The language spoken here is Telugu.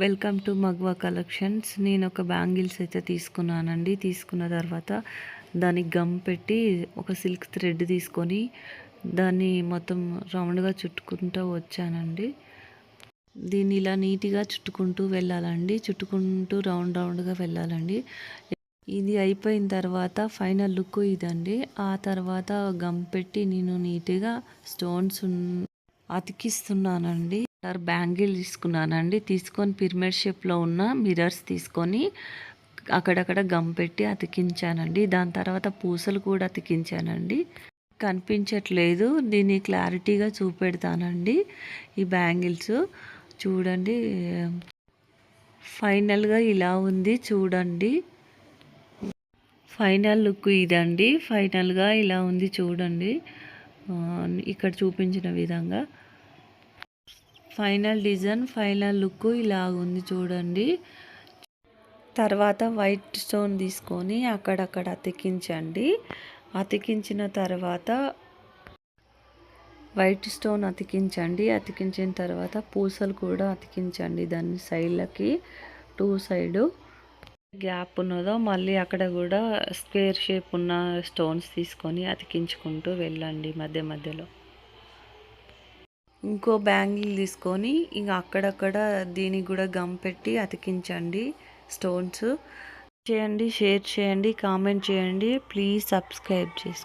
వెల్కమ్ టు మగ్వా కలెక్షన్స్ నేను ఒక బ్యాంగిల్స్ అయితే తీసుకున్నానండి. తీసుకున్న తర్వాత దానికి గమ్ పెట్టి ఒక సిల్క్ థ్రెడ్ తీసుకొని దాన్ని మొత్తం రౌండ్గా చుట్టుకుంటూ వచ్చానండి. దీన్ని ఇలా నీట్గా చుట్టుకుంటూ వెళ్ళాలండి. చుట్టుకుంటూ రౌండ్ రౌండ్గా వెళ్ళాలండి. ఇది అయిపోయిన తర్వాత ఫైనల్ లుక్ ఇదండి. ఆ తర్వాత గమ్ పెట్టి నేను నీట్గా స్టోన్స్ అతికిస్తున్నానండి. కలర్ బ్యాంగిల్ తీసుకున్నానండి. తీసుకొని పిరమిడ్ షేప్లో ఉన్న మిరర్స్ తీసుకొని అక్కడక్కడ గమ్ పెట్టి అతికించానండి. దాని తర్వాత పూసలు కూడా అతికించానండి. కనిపించట్లేదు. దీన్ని క్లారిటీగా చూపెడతానండి ఈ బ్యాంగిల్స్. చూడండి. ఫైనల్గా ఇలా ఉంది. చూడండి. ఫైనల్ లుక్ ఇదండి. ఫైనల్గా ఇలా ఉంది. చూడండి. ఇక్కడ చూపించిన విధంగా. ఫైనల్ డిజైన్ ఫైనల్ లుక్ ఇలా ఉంది చూడండి. తర్వాత వైట్ స్టోన్ తీసుకొని అక్కడక్కడ అతికించండి. అతికించిన తర్వాత వైట్ స్టోన్ అతికించండి. అతికించిన తర్వాత పూసలు కూడా అతికించండి దాని సైడ్లకి. టూ సైడు గ్యాప్ ఉన్నదో మళ్ళీ అక్కడ కూడా స్క్వేర్ షేప్ ఉన్న స్టోన్స్ తీసుకొని అతికించుకుంటూ వెళ్ళండి మధ్య మధ్యలో. ఇంకో బ్యాంగిల్ తీసుకొని ఇంకా అక్కడక్కడ దీనికి కూడా గమ్ పెట్టి అతికించండి స్టోన్స్. చేయండి షేర్ చేయండి కామెంట్ చేయండి. ప్లీజ్ సబ్స్క్రైబ్ చేసుకోండి.